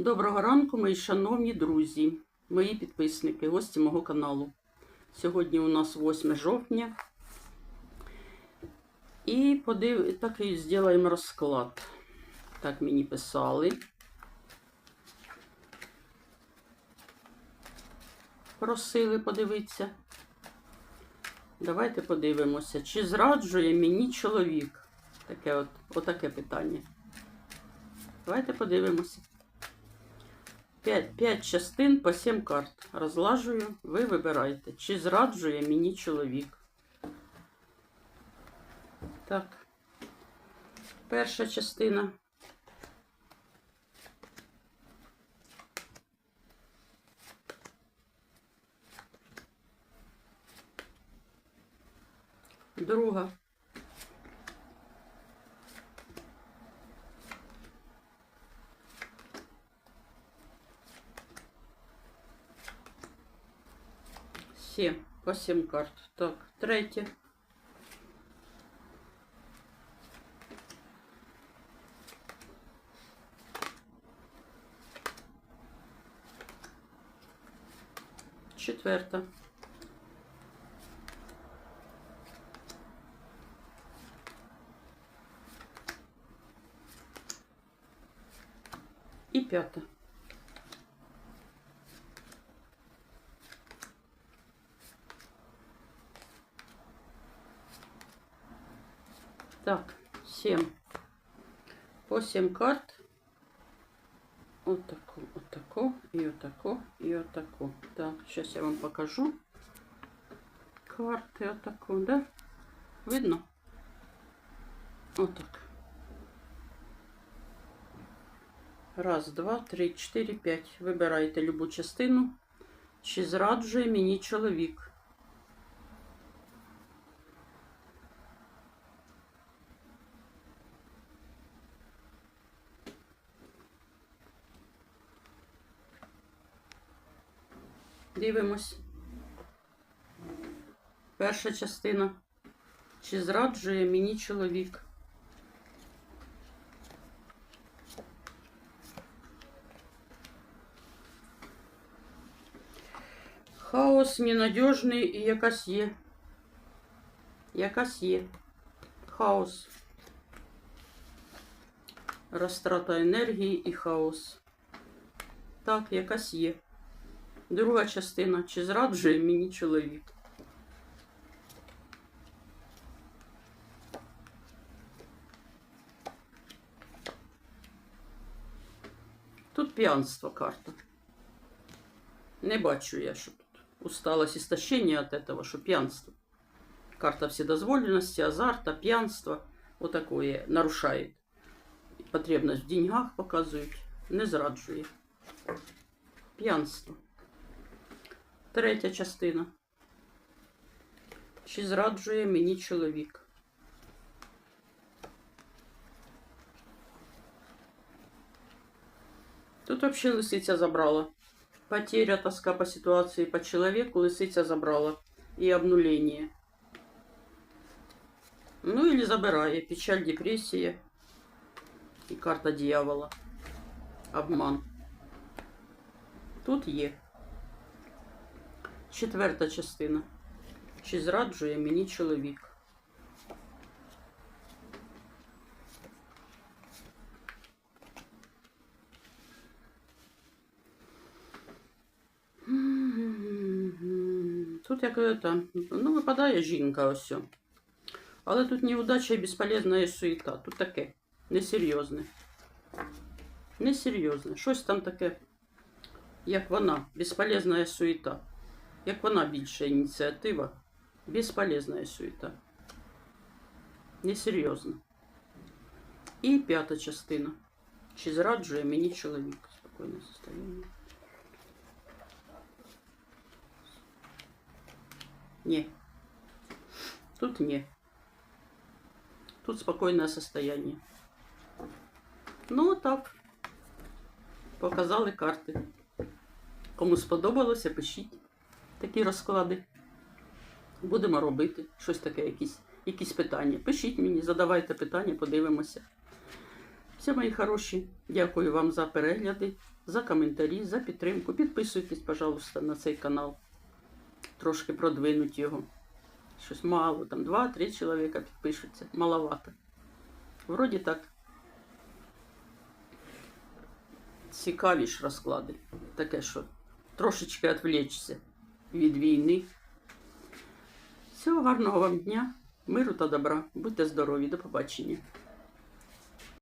Доброго ранку, мої шановні друзі, мої підписники, гості мого каналу. Сьогодні у нас 8 жовтня. І подив... такий зробимо розклад. Так мені писали. Просили подивитися. Давайте подивимося, чи зраджує мені чоловік? Таке от, отаке питання. Давайте подивимося. 5, 5 частин по 7 карт. Розлажую, ви вибирайте, чи зраджує мені чоловік. Так. Перша частина. Друга. Сім. По сім карт. Так, третє. Четверта. І п'ята. Так, 7. По 7 карт. Отаку, отаку, і отаку, і отаку. Так, зараз я вам покажу. Карти отаку, да? Видно? Отак. Раз, два, три, чотири, п'ять. Вибирайте любу частину. Чи зраджує мені чоловік? Дивимось. Перша частина. Чи зраджує мені чоловік? Хаос ненадіжний і якась є. Якась є. Хаос. Розтрата енергії і хаос. Так, якась є. Друга частина. Чи зраджує мені чоловік? Тут п'янство карта. Не бачу я, що тут усталость истощение от этого, что пьянство. Карта вседозволенности, азарта, пьянства. Вот такое нарушает. Потребность в деньгах показують. Не зраджує. П'янство. Третя частина. Чи зраджує мені чоловік? Тут вообще лисиця забрала. Потеря, тоска по ситуации, по человеку, лисиця забрала. И обнуление. Ну или забирає. Печаль, депресія. І карта дьявола. Обман. Тут є. Четверта частина. Чи зраджує мені чоловік? Тут як это, ну, випадає жінка ось. Але тут неудача і безполезна суета. Тут таке несерйозне. Несерйозне. Щось там таке, як вона, безполезна суета. Як вона більша ініціатива, безполезна суета. Несерйозно. І п'ята частина. Чи зраджує мені чоловік? Спокійне состояние. Не. Тут не. Тут спокойное состояние. Ну, так. Показали карти. Кому сподобалося, пишіть Такі розклади. Будемо робити щось таке, якісь, якісь питання. Пишіть мені, задавайте питання, подивимося. Все, мої хороші, дякую вам за перегляди, за коментарі, за підтримку. Підписуйтесь, пожалуйста, на цей канал. Трошки продвинуть його. Щось мало, там 2-3 чоловіка підпишуться. Маловато. Вроді так. Цікаві розклади. Таке, що трошечки відвлечься від війни. Всього гарного вам дня, миру та добра. Будьте здорові, до побачення.